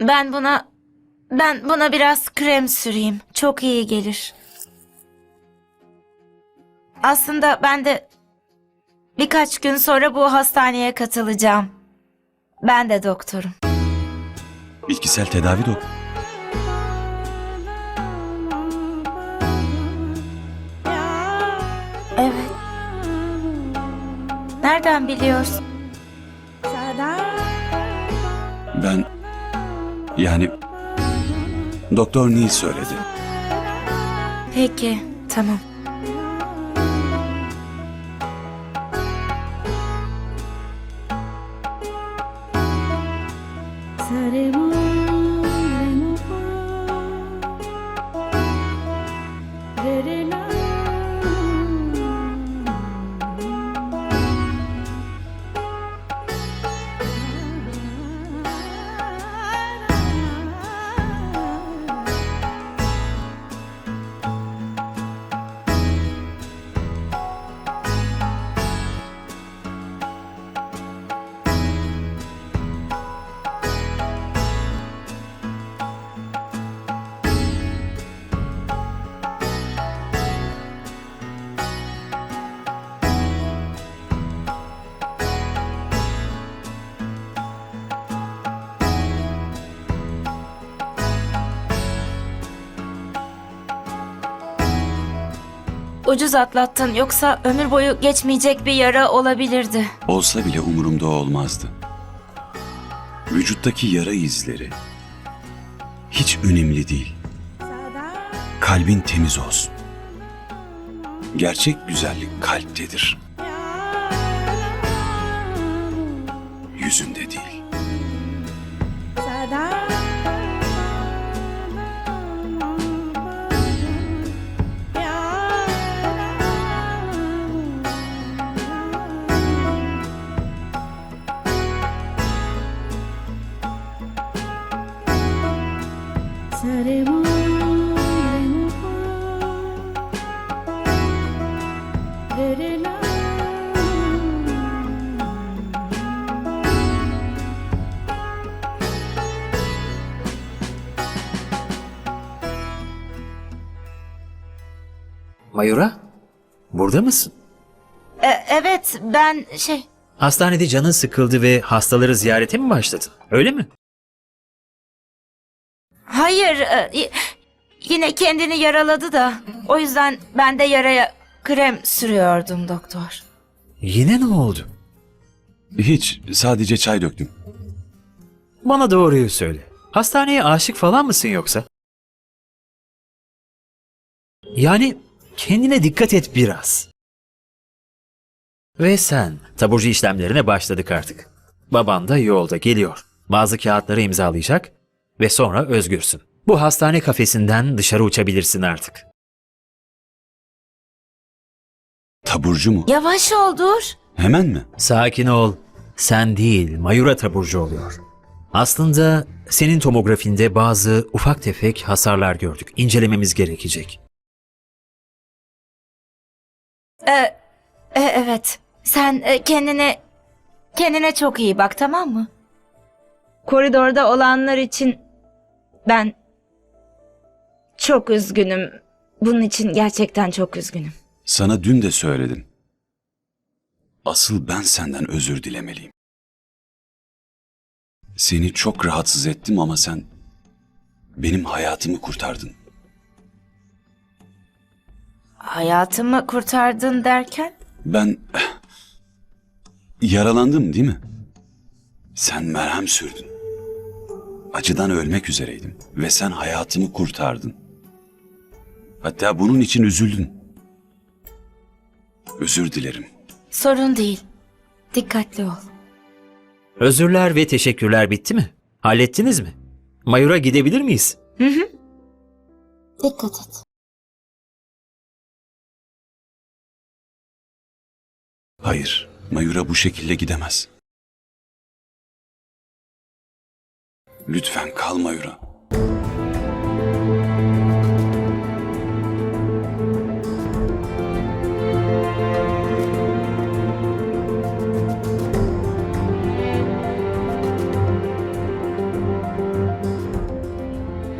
Ben buna ben buna biraz krem süreyim. Çok iyi gelir. Aslında ben de birkaç gün sonra bu hastaneye katılacağım. Ben de doktorum. Bitkisel tedavi dok. Evet. Nereden biliyorsun? Yani Doktor Neil söyledi. Peki, tamam. Ucuz atlattın yoksa ömür boyu geçmeyecek bir yara olabilirdi. Olsa bile umurumda olmazdı. Vücuttaki yara izleri hiç önemli değil. Kalbin temiz olsun. Gerçek güzellik kalptedir. Yüzünde değil. Mayura, burada mısın? E, evet, ben şey... Hastanede canın sıkıldı ve hastaları ziyarete mi başladın? Öyle mi? Hayır, e, yine kendini yaraladı da. O yüzden ben de yaraya krem sürüyordum doktor. Yine ne oldu? Hiç, sadece çay döktüm. Bana doğruyu söyle. Hastaneye aşık falan mısın yoksa? Yani kendine dikkat et biraz. Ve sen taburcu işlemlerine başladık artık. Baban da yolda geliyor. Bazı kağıtları imzalayacak ve sonra özgürsün. Bu hastane kafesinden dışarı uçabilirsin artık. Taburcu mu? Yavaş ol dur. Hemen mi? Sakin ol. Sen değil, Mayura taburcu oluyor. Aslında senin tomografinde bazı ufak tefek hasarlar gördük. İncelememiz gerekecek. E, e, evet, sen e, kendine kendine çok iyi bak tamam mı? Koridorda olanlar için ben çok üzgünüm. Bunun için gerçekten çok üzgünüm. Sana dün de söyledim. Asıl ben senden özür dilemeliyim. Seni çok rahatsız ettim ama sen benim hayatımı kurtardın. Hayatımı kurtardın derken? Ben yaralandım değil mi? Sen merhem sürdün. Acıdan ölmek üzereydim ve sen hayatımı kurtardın. Hatta bunun için üzüldün. Özür dilerim. Sorun değil. Dikkatli ol. Özürler ve teşekkürler bitti mi? Hallettiniz mi? Mayura gidebilir miyiz? Dikkat et. Hayır, Mayura bu şekilde gidemez. Lütfen kal Mayura.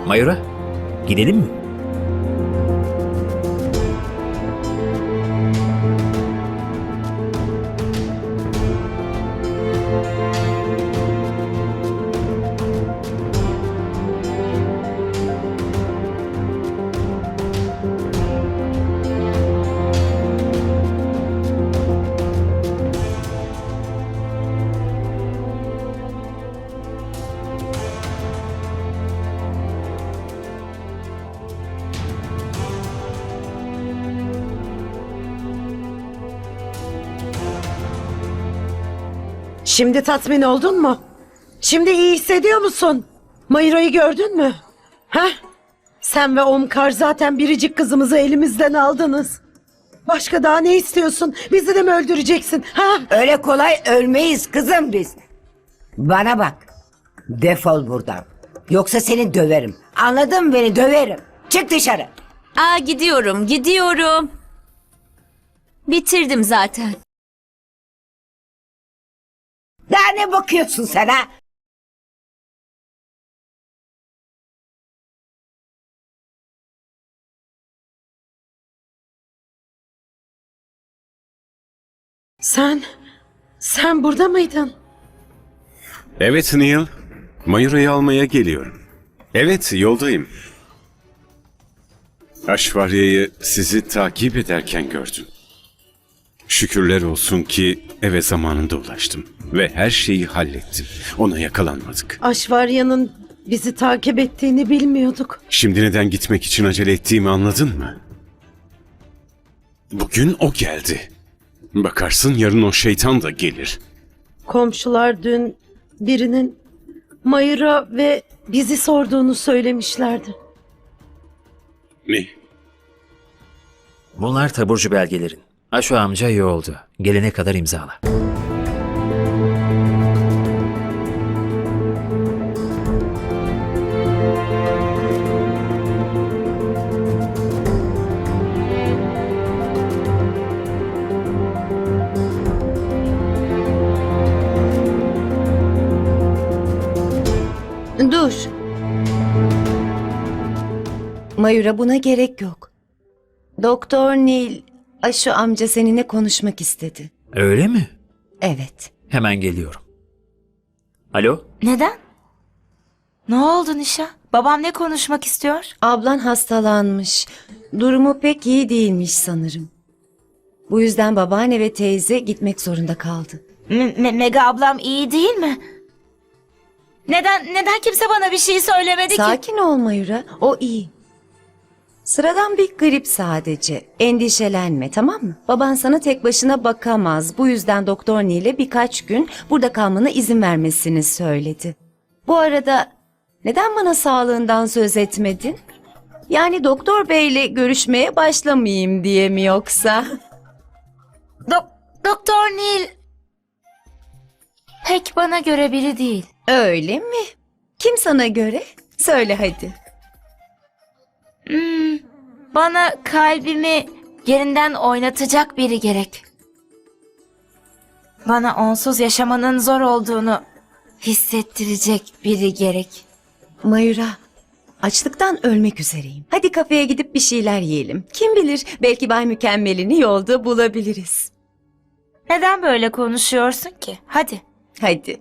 Mayura, gidelim mi? Şimdi tatmin oldun mu? Şimdi iyi hissediyor musun? Mayura'yı gördün mü? Ha? Sen ve Omkar zaten biricik kızımızı elimizden aldınız. Başka daha ne istiyorsun? Bizi de mi öldüreceksin? Ha? Öyle kolay ölmeyiz kızım biz. Bana bak. Defol buradan. Yoksa seni döverim. Anladın mı beni döverim. Çık dışarı. Aa gidiyorum, gidiyorum. Bitirdim zaten. Daha ne bakıyorsun sen ha? Sen, sen burada mıydın? Evet Neil. Mayura'yı almaya geliyorum. Evet yoldayım. Aşvarya'yı sizi takip ederken gördüm. Şükürler olsun ki eve zamanında ulaştım. Ve her şeyi hallettim. Ona yakalanmadık. Aşvarya'nın bizi takip ettiğini bilmiyorduk. Şimdi neden gitmek için acele ettiğimi anladın mı? Bugün o geldi. Bakarsın yarın o şeytan da gelir. Komşular dün birinin Mayura ve bizi sorduğunu söylemişlerdi. Ne? Bunlar taburcu belgelerin. Aşo amca iyi oldu. Gelene kadar imzala. Dur. Mayura buna gerek yok. Doktor Neil, Aşu amca seninle konuşmak istedi. Öyle mi? Evet. Hemen geliyorum. Alo? Neden? Ne oldu Nişa? Babam ne konuşmak istiyor? Ablan hastalanmış. Durumu pek iyi değilmiş sanırım. Bu yüzden babaanne ve teyze gitmek zorunda kaldı. Me- Mega ablam iyi değil mi? Neden neden kimse bana bir şey söylemedi ki? Sakin ol Mayura, o iyi. Sıradan bir grip sadece. Endişelenme tamam mı? Baban sana tek başına bakamaz. Bu yüzden Doktor Neil'e birkaç gün burada kalmana izin vermesini söyledi. Bu arada neden bana sağlığından söz etmedin? Yani doktor beyle görüşmeye başlamayayım diye mi yoksa? Dok- Doktor Neil pek bana göre biri değil. Öyle mi? Kim sana göre? Söyle hadi. Hmm, bana kalbimi yerinden oynatacak biri gerek. Bana onsuz yaşamanın zor olduğunu hissettirecek biri gerek. Mayura, açlıktan ölmek üzereyim. Hadi kafeye gidip bir şeyler yiyelim. Kim bilir belki Bay Mükemmel'ini yolda bulabiliriz. Neden böyle konuşuyorsun ki? Hadi. Hadi.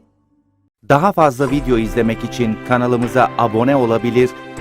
Daha fazla video izlemek için kanalımıza abone olabilir,